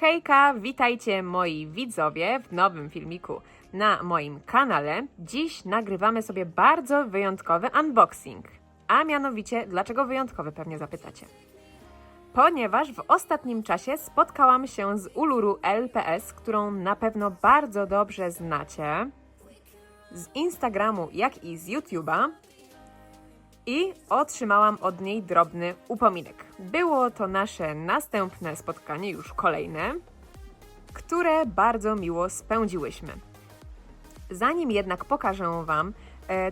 Hejka, witajcie moi widzowie w nowym filmiku na moim kanale. Dziś nagrywamy sobie bardzo wyjątkowy unboxing. A mianowicie, dlaczego wyjątkowy pewnie zapytacie? Ponieważ w ostatnim czasie spotkałam się z Uluru LPS, którą na pewno bardzo dobrze znacie. Z Instagramu, jak i z YouTube'a. I otrzymałam od niej drobny upominek. Było to nasze następne spotkanie, już kolejne, które bardzo miło spędziłyśmy. Zanim jednak pokażę Wam,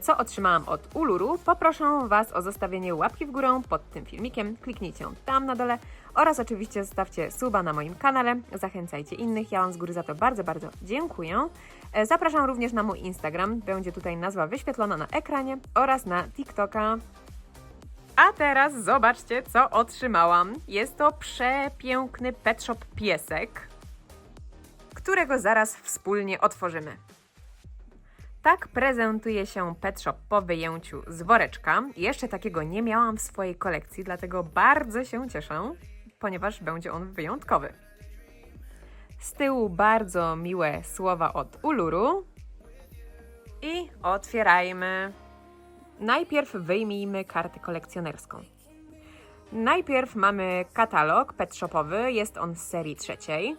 co otrzymałam od Uluru, poproszę Was o zostawienie łapki w górę pod tym filmikiem. Kliknijcie tam na dole oraz oczywiście zostawcie suba na moim kanale. Zachęcajcie innych. Ja Wam z góry za to bardzo, bardzo dziękuję. E, Zapraszam również na mój Instagram. Będzie tutaj nazwa wyświetlona na ekranie oraz na TikToka. A teraz zobaczcie, co otrzymałam. Jest to przepiękny Pet Shop piesek, którego zaraz wspólnie otworzymy. Tak prezentuje się Pet Shop po wyjęciu z woreczka. Jeszcze takiego nie miałam w swojej kolekcji, dlatego bardzo się cieszę, ponieważ będzie on wyjątkowy. Z tyłu bardzo miłe słowa od Uluru. I otwierajmy. Najpierw wyjmijmy kartę kolekcjonerską. Najpierw mamy katalog pet shopowy, jest on z serii trzeciej.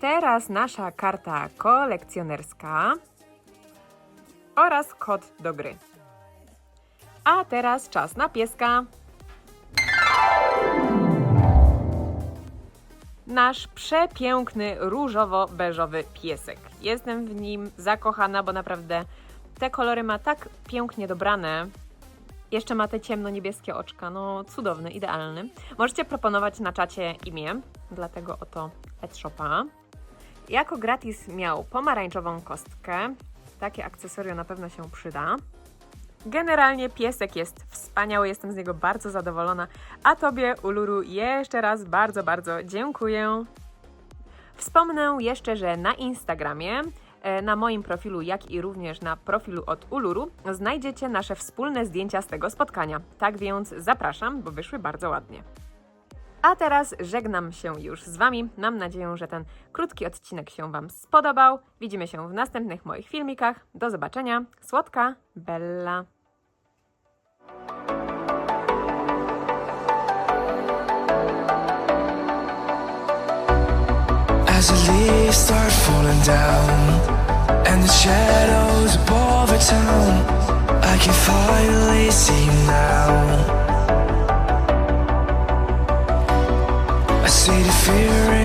Teraz nasza karta kolekcjonerska oraz kod do gry. A teraz czas na pieska. Nasz przepiękny różowo-beżowy piesek. Jestem w nim zakochana, bo naprawdę te kolory ma tak pięknie dobrane. Jeszcze ma te ciemno-niebieskie oczka, no cudowny, idealny. Możecie proponować na czacie imię, dlatego oto Pet. Jako gratis miał pomarańczową kostkę. Takie akcesorio na pewno się przyda. Generalnie piesek jest wspaniały, jestem z niego bardzo zadowolona. A Tobie, Uluru, jeszcze raz bardzo, bardzo dziękuję. Wspomnę jeszcze, że na Instagramie, e, na moim profilu, jak i również na profilu od Uluru, znajdziecie nasze wspólne zdjęcia z tego spotkania. Tak więc zapraszam, bo wyszły bardzo ładnie. A teraz żegnam się już z Wami. Mam nadzieję, że ten krótki odcinek się Wam spodobał. Widzimy się w następnych moich filmikach. Do zobaczenia. Słodka Bella. As the leaves start falling down And the shadows above the town I can finally see now